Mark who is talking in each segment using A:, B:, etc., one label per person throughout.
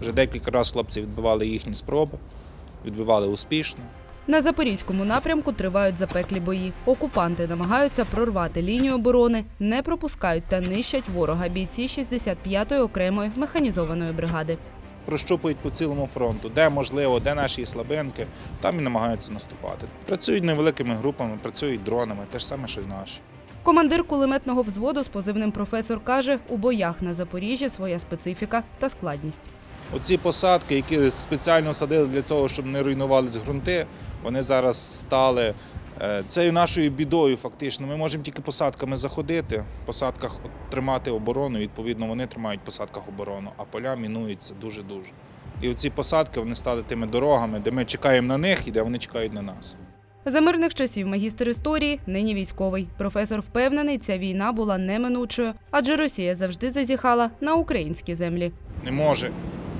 A: Вже декілька разів хлопці відбивали їхні спроби, відбивали успішно.
B: На запорізькому напрямку тривають запеклі бої. Окупанти намагаються прорвати лінію оборони, не пропускають та нищать ворога бійці 65-ї окремої механізованої бригади.
A: Прощупують по цілому фронту, де можливо, де наші слабинки, там і намагаються наступати. Працюють невеликими групами, працюють дронами, те ж саме, що й наші.
B: Командир кулеметного взводу з позивним професор каже, у боях на Запоріжжі своя специфіка та складність.
A: Оці посадки, які спеціально садили для того, щоб не руйнувалися ґрунти, вони зараз стали е, цією нашою бідою. Фактично, ми можемо тільки посадками заходити, в посадках тримати оборону. Відповідно, вони тримають в посадках оборону, а поля мінуються дуже дуже. І оці посадки вони стали тими дорогами, де ми чекаємо на них і де вони чекають на нас.
B: За мирних часів магістр історії, нині військовий. Професор впевнений, ця війна була неминучою, адже Росія завжди зазіхала на українські землі.
A: Не може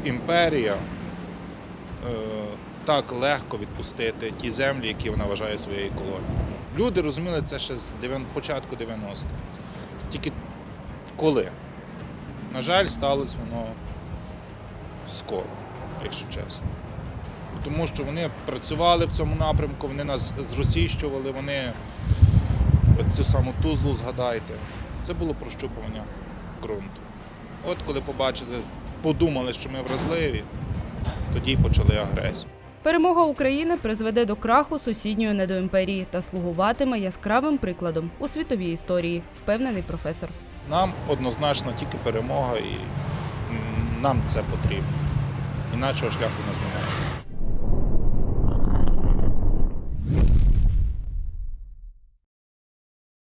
A: імперія е, так легко відпустити ті землі, які вона вважає своєю колонією. Люди розуміли це ще з початку 90-х. Тільки коли? На жаль, сталося воно скоро, якщо чесно. Тому що вони працювали в цьому напрямку, вони нас зросійщували, вони цю саму Тузлу згадайте. Це було прощупування ґрунту. От коли побачили, подумали, що ми вразливі, тоді почали агресію.
B: Перемога України призведе до краху сусідньої недоімперії та слугуватиме яскравим прикладом у світовій історії, впевнений професор.
A: Нам однозначно тільки перемога, і нам це потрібно. Іначого шляху у нас немає.